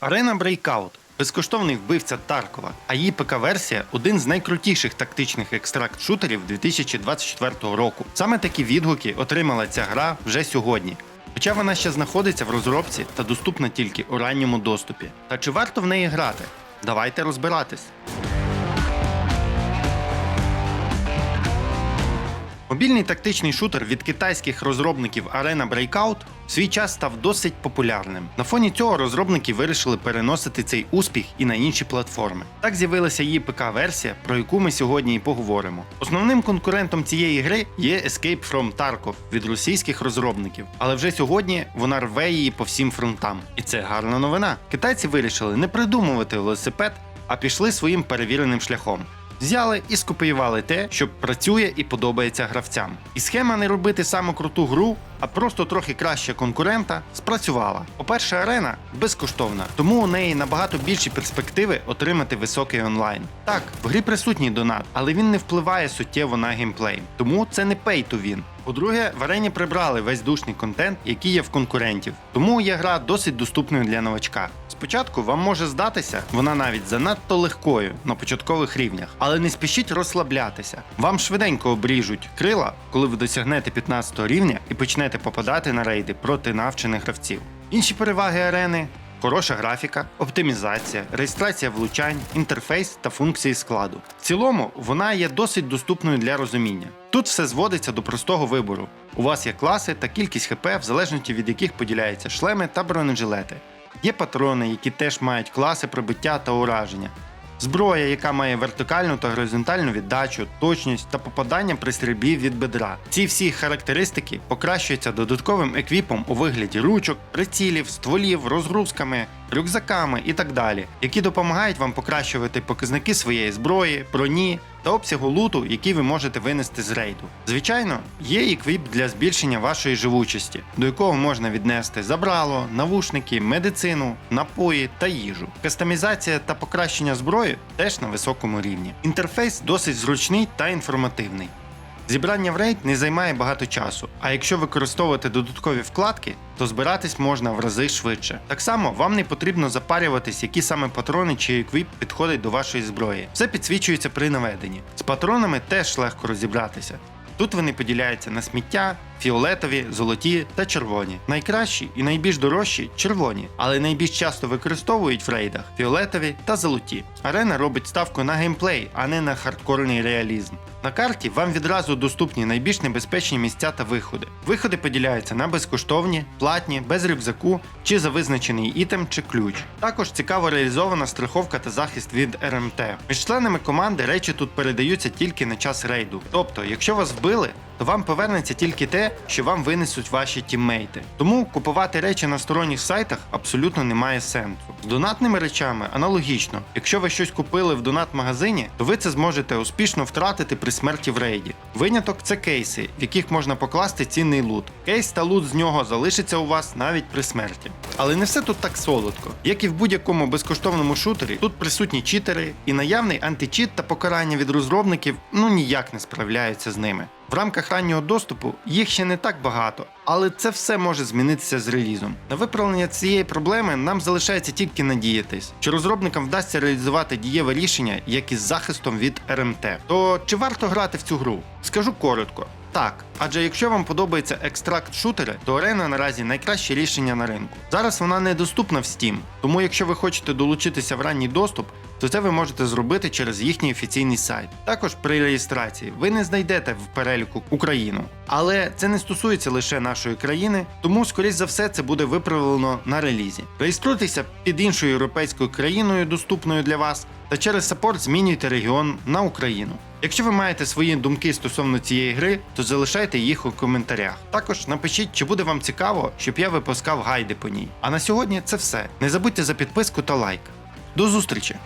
Arena Breakout безкоштовний вбивця Таркова, а її ПК-версія один з найкрутіших тактичних екстракт-шутерів 2024 року. Саме такі відгуки отримала ця гра вже сьогодні. Хоча вона ще знаходиться в розробці та доступна тільки у ранньому доступі. Та чи варто в неї грати? Давайте розбиратись. Мобільний тактичний шутер від китайських розробників Arena Breakout в свій час став досить популярним. На фоні цього розробники вирішили переносити цей успіх і на інші платформи. Так з'явилася її ПК-версія, про яку ми сьогодні і поговоримо. Основним конкурентом цієї гри є Escape from Tarkov від російських розробників, але вже сьогодні вона рве її по всім фронтам. І це гарна новина. Китайці вирішили не придумувати велосипед, а пішли своїм перевіреним шляхом. Взяли і скопіювали те, що працює і подобається гравцям. І схема не робити саму круту гру, а просто трохи краще конкурента спрацювала. По-перше, арена безкоштовна, тому у неї набагато більші перспективи отримати високий онлайн. Так, в грі присутній донат, але він не впливає суттєво на геймплей, тому це не pay to win. По-друге, в арені прибрали весь душний контент, який є в конкурентів, тому є гра досить доступною для новачка. Спочатку вам може здатися, вона навіть занадто легкою на початкових рівнях, але не спішіть розслаблятися. Вам швиденько обріжуть крила, коли ви досягнете 15 рівня і почнете попадати на рейди проти навчених гравців. Інші переваги арени. Хороша графіка, оптимізація, реєстрація влучань, інтерфейс та функції складу. В цілому вона є досить доступною для розуміння. Тут все зводиться до простого вибору. У вас є класи та кількість ХП, в залежності від яких поділяються шлеми та бронежилети. Є патрони, які теж мають класи пробиття та ураження. Зброя, яка має вертикальну та горизонтальну віддачу, точність та попадання при стрільбі від бедра. Ці всі характеристики покращуються додатковим еквіпом у вигляді ручок, прицілів, стволів, розгрузками, рюкзаками і так далі, які допомагають вам покращувати показники своєї зброї, броні та обсягу луту, який ви можете винести з рейду. Звичайно, є еквіп для збільшення вашої живучості, до якого можна віднести забрало, навушники, медицину, напої та їжу. Кастомізація та покращення зброї теж на високому рівні. Інтерфейс досить зручний та інформативний. Зібрання в рейд не займає багато часу, а якщо використовувати додаткові вкладки, то збиратись можна в рази швидше. Так само вам не потрібно запарюватись, які саме патрони чи еквіп підходять до вашої зброї. Все підсвічується при наведенні. З патронами теж легко розібратися. Тут вони поділяються на сміття, фіолетові, золоті та червоні. Найкращі і найбільш дорожчі червоні, але найбільш часто використовують в рейдах фіолетові та золоті. Арена робить ставку на геймплей, а не на хардкорний реалізм. На карті вам відразу доступні найбільш небезпечні місця та виходи. Виходи поділяються на безкоштовні, платні, без рюкзаку чи за визначений ітем чи ключ. Також цікаво реалізована страховка та захист від РМТ. Між членами команди речі тут передаються тільки на час рейду. Тобто, якщо вас вбили, то вам повернеться тільки те, що вам винесуть ваші тіммейти. Тому купувати речі на сторонніх сайтах абсолютно немає сенсу. З донатними речами аналогічно. Якщо ви щось купили в донат-магазині, то ви це зможете успішно втратити при смерті в рейді. Виняток це кейси, в яких можна покласти цінний лут. Кейс та лут з нього залишиться у вас навіть при смерті. Але не все тут так солодко. Як і в будь-якому безкоштовному шутері, тут присутні читери, і наявний античіт та покарання від розробників ну ніяк не справляються з ними. В рамках раннього доступу їх ще не так багато, але це все може змінитися з релізом. На виправлення цієї проблеми нам залишається тільки надіятись, що розробникам вдасться реалізувати дієве рішення, як із захистом від РМТ. То чи варто грати в цю гру? Скажу коротко. Так, адже якщо вам подобається екстракт шутери, то арена наразі найкраще рішення на ринку. Зараз вона недоступна в Steam, тому якщо ви хочете долучитися в ранній доступ, то це ви можете зробити через їхній офіційний сайт. Також при реєстрації ви не знайдете в переліку Україну. Але це не стосується лише нашої країни, тому, скоріш за все, це буде виправлено на релізі. Реєструйтеся під іншою європейською країною, доступною для вас, та через саппорт змінюйте регіон на Україну. Якщо ви маєте свої думки стосовно цієї гри, то залишайте їх у коментарях. Також напишіть, чи буде вам цікаво, щоб я випускав гайди по ній. А на сьогодні це все. Не забудьте за підписку та лайк. До зустрічі!